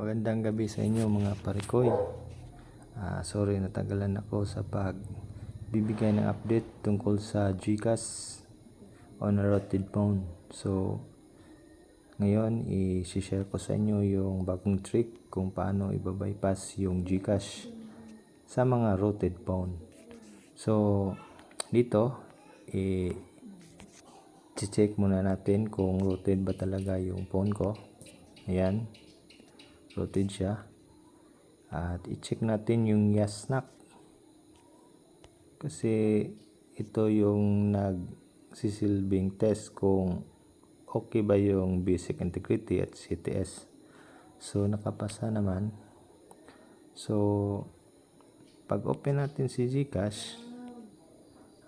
Magandang gabi sa inyo mga parikoy. Ah, sorry natagalan ako sa pag bibigay ng update tungkol sa GCash on a rotated phone. So ngayon i-share ko sa inyo yung bagong trick kung paano i-bypass yung GCash sa mga rotated phone. So dito i check muna natin kung rooted ba talaga yung phone ko. Ayan rooted siya. At i-check natin yung Yasnak kasi ito yung nagsisilbing test kung okay ba yung basic integrity at CTS so nakapasa naman. So pag open natin si Gcash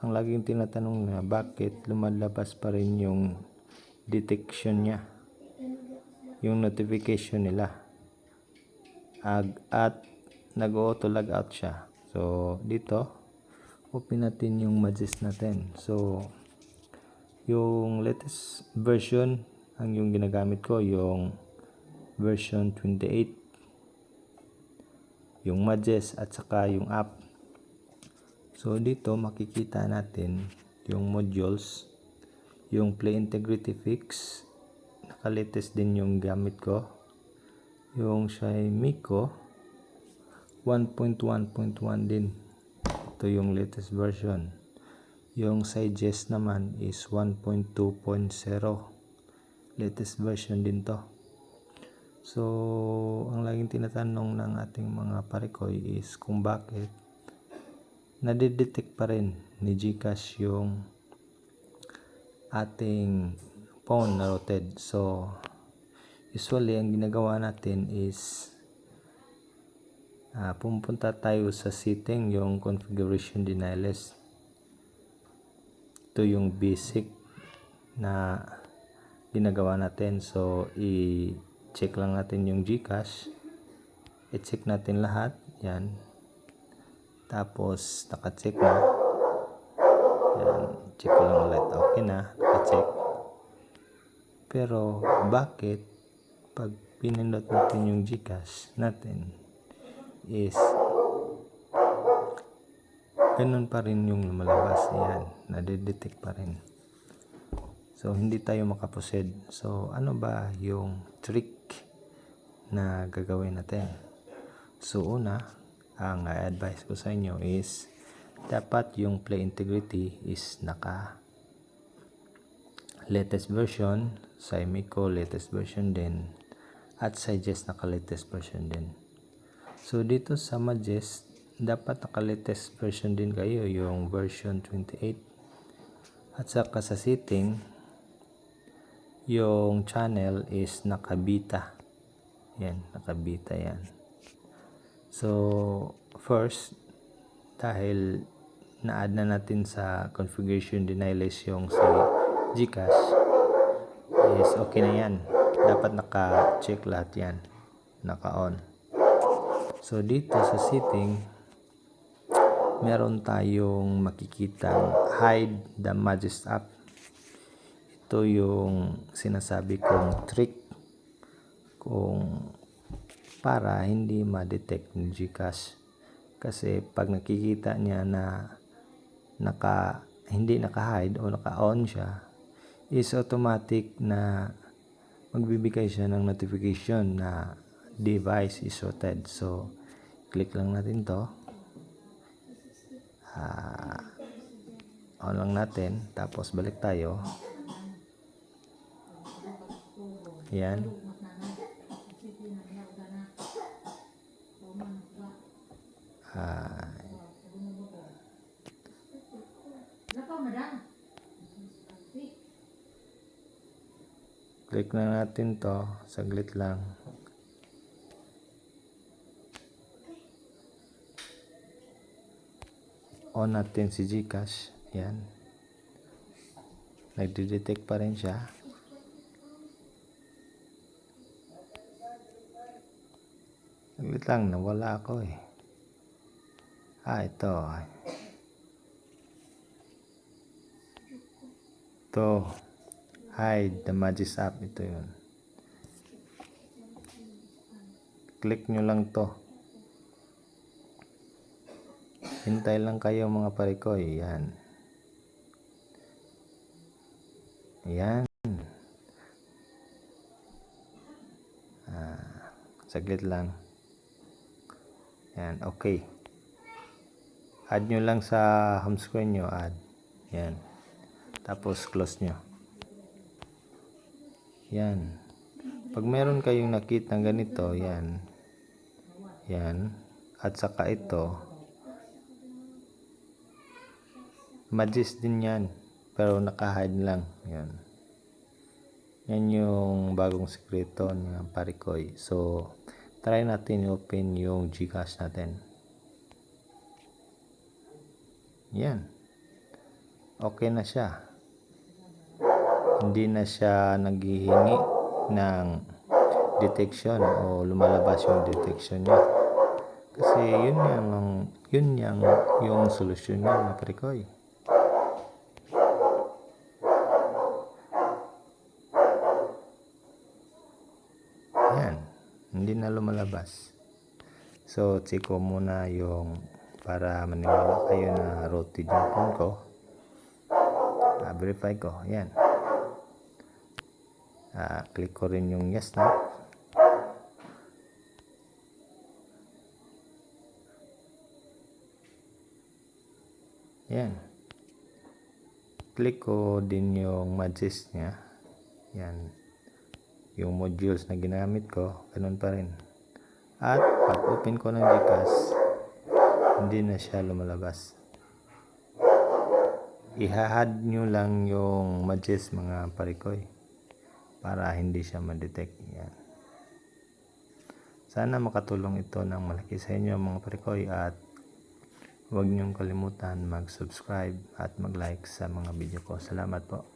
ang laging tinatanong na bakit lumalabas pa rin yung detection niya? Yung notification nila ag at nag-auto log out siya. So dito open natin yung Magis natin. So yung latest version ang yung ginagamit ko yung version 28 yung Magis at saka yung app. So dito makikita natin yung modules. Yung play integrity fix. Naka-latest din yung gamit ko yung Xiaomi ko 1.1.1 din. Ito yung latest version. Yung Sigest naman is 1.2.0 latest version din to. So ang laging tinatanong ng ating mga parikoy is kung bakit nadidetect pa rin ni Gcash yung ating phone na rotated so usually ang ginagawa natin is uh, pumunta tayo sa setting yung configuration denial list ito yung basic na ginagawa natin. So i-check lang natin yung Gcash. I-check natin lahat. Yan. Tapos naka-check na. Yan. Check ko lang ulit. Okay na. Naka-check. Pero bakit pag pinindot natin yung Gcash natin is ganun pa rin yung lumalabas. Yan nadidetect pa rin. So hindi tayo makaproceed so ano ba yung trick na gagawin natin? So una ang advice ko sa inyo is dapat yung play integrity is naka latest version sa Xiaomi latest version din at suggest naka latest version din. So dito sa Magest dapat naka latest version din kayo yung version 28 at saka sa setting yung channel is naka beta yan naka beta yan. So first dahil na-add na natin sa configuration denial list yung si Gcash is okay na yan dapat naka-check lahat yan. Naka-on. So dito sa setting meron tayong makikitang hide the Magist app ito yung sinasabi kong trick kung para hindi ma-detect ni Gcash. Kasi pag nakikita niya na naka hindi naka-hide o naka-on siya is automatic na magbibigay siya ng notification na device is rooted. So, click lang natin to. Uh, on lang natin. Tapos, balik tayo. Yan. Ah, click na natin to. Saglit lang. On natin si Gcash. Yan. Nagde-detect pa rin siya. Saglit lang nawala ako eh. Ah ito. Ito hide the Magis app ito yun click nyo lang to. Hintay lang kayo mga parikoy. Yan. Yan. Ah, saglit lang. Yan, okay. Add nyo lang sa home screen nyo, add. Yan. Tapos close nyo. Yan. Pag meron kayong nakita ganito, yan. Yan. At saka ito. Magis din yan. Pero naka-hide lang. Yan. Yan yung bagong sekreto ng Parikoy. So, try natin i-open yung Gcash natin. Yan. Okay na siya. Hindi na siya naghihingi ng detection o lumalabas yung detection niya. Kasi yun yung yun yung yung solusyon niya mga parikoy. Yan. Hindi na lumalabas. So, check ko muna yung para maniwala kayo na routed yung phone ko. Ah, verify ko. Yan. Ah, click ko rin yung yes na. Yan. Click ko din yung Magis niya. Yan. Yung modules na ginamit ko, ganun pa rin. At pag open ko ng Gcash, hindi na siya lumalabas. Ihahad nyo lang yung Magis mga parikoy para hindi siya ma-detect. Yan. Sana makatulong ito ng malaki sa inyo mga parikoy at huwag niyong kalimutan mag-subscribe at mag-like sa mga video ko. Salamat po.